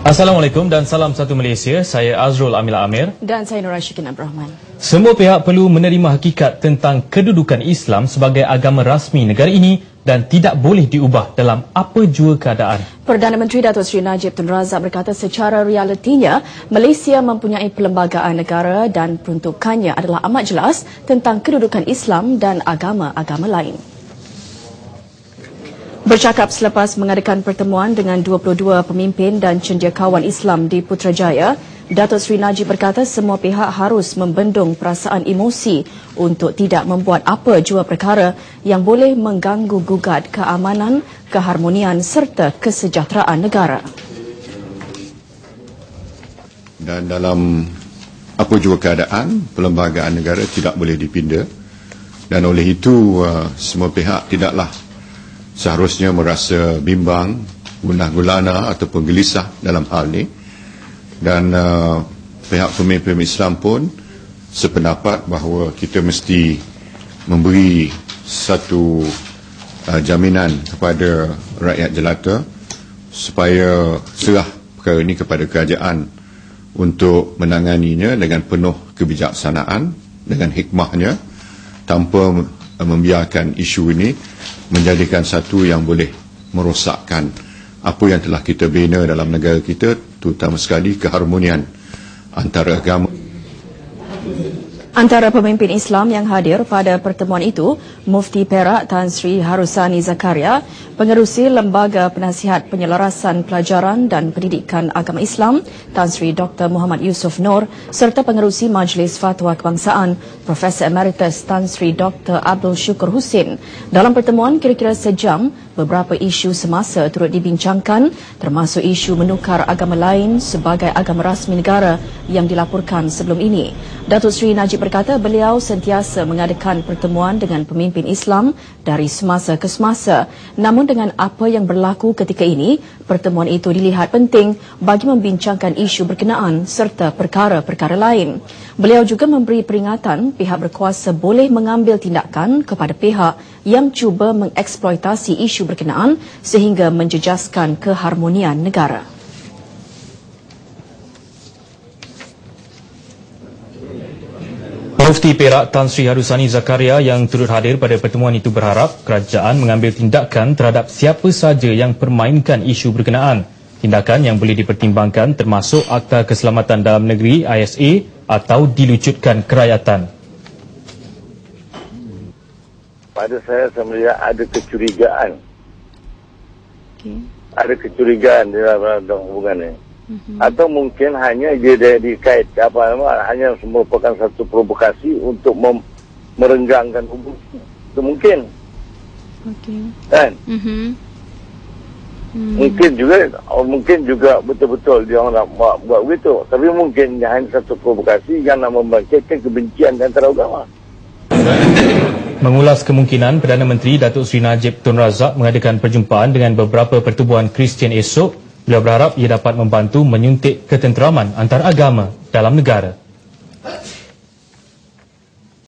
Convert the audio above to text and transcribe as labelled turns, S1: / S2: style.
S1: Assalamualaikum dan salam satu Malaysia. Saya Azrul Amila Amir.
S2: Dan saya Nur Ashikin Abdul
S1: Semua pihak perlu menerima hakikat tentang kedudukan Islam sebagai agama rasmi negara ini dan tidak boleh diubah dalam apa jua keadaan.
S2: Perdana Menteri Datuk Seri Najib Tun Razak berkata secara realitinya Malaysia mempunyai perlembagaan negara dan peruntukannya adalah amat jelas tentang kedudukan Islam dan agama-agama lain. Bercakap selepas mengadakan pertemuan dengan 22 pemimpin dan cendekiawan Islam di Putrajaya, Datuk Seri Najib berkata semua pihak harus membendung perasaan emosi untuk tidak membuat apa jua perkara yang boleh mengganggu gugat keamanan, keharmonian serta kesejahteraan negara.
S3: Dan dalam apa jua keadaan, perlembagaan negara tidak boleh dipinda dan oleh itu uh, semua pihak tidaklah seharusnya merasa bimbang, gundah gulana ataupun gelisah dalam hal ini. Dan uh, pihak pemimpin Islam pun sependapat bahawa kita mesti memberi satu uh, jaminan kepada rakyat jelata supaya serah perkara ini kepada kerajaan untuk menanganinya dengan penuh kebijaksanaan, dengan hikmahnya, tanpa membiarkan isu ini menjadikan satu yang boleh merosakkan apa yang telah kita bina dalam negara kita terutama sekali keharmonian antara agama
S2: Antara pemimpin Islam yang hadir pada pertemuan itu, Mufti Perak Tan Sri Harusani Zakaria, Pengerusi Lembaga Penasihat Penyelarasan Pelajaran dan Pendidikan Agama Islam, Tan Sri Dr. Muhammad Yusof Nur, serta Pengerusi Majlis Fatwa Kebangsaan, Profesor Emeritus Tan Sri Dr. Abdul Syukur Husin. Dalam pertemuan kira-kira sejam, beberapa isu semasa turut dibincangkan, termasuk isu menukar agama lain sebagai agama rasmi negara yang dilaporkan sebelum ini. Datuk Sri Najib berkata beliau sentiasa mengadakan pertemuan dengan pemimpin Islam dari semasa ke semasa. Namun dengan apa yang berlaku ketika ini, pertemuan itu dilihat penting bagi membincangkan isu berkenaan serta perkara-perkara lain. Beliau juga memberi peringatan pihak berkuasa boleh mengambil tindakan kepada pihak yang cuba mengeksploitasi isu berkenaan sehingga menjejaskan keharmonian negara.
S1: Mufti Perak Tan Sri Harusani Zakaria yang turut hadir pada pertemuan itu berharap kerajaan mengambil tindakan terhadap siapa sahaja yang permainkan isu berkenaan. Tindakan yang boleh dipertimbangkan termasuk Akta Keselamatan Dalam Negeri ISA atau dilucutkan kerayatan.
S4: Pada saya saya melihat ada kecurigaan. Okay. Ada kecurigaan dalam hubungan ini hmm atau mungkin hanya dia dikait apa nama hanya merupakan satu provokasi untuk mem- merenggangkan hubungan. Itu mungkin. Okey. Kan? Mm-hmm. hmm. mungkin juga oh, mungkin juga betul-betul dia orang nak buat, buat begitu. Tapi mungkin hanya satu provokasi yang nak membangkitkan kebencian antara agama.
S1: Mengulas kemungkinan Perdana Menteri Datuk Seri Najib Tun Razak mengadakan perjumpaan dengan beberapa pertubuhan Kristian esok Beliau berharap ia dapat membantu menyuntik ketenteraman antaragama dalam negara.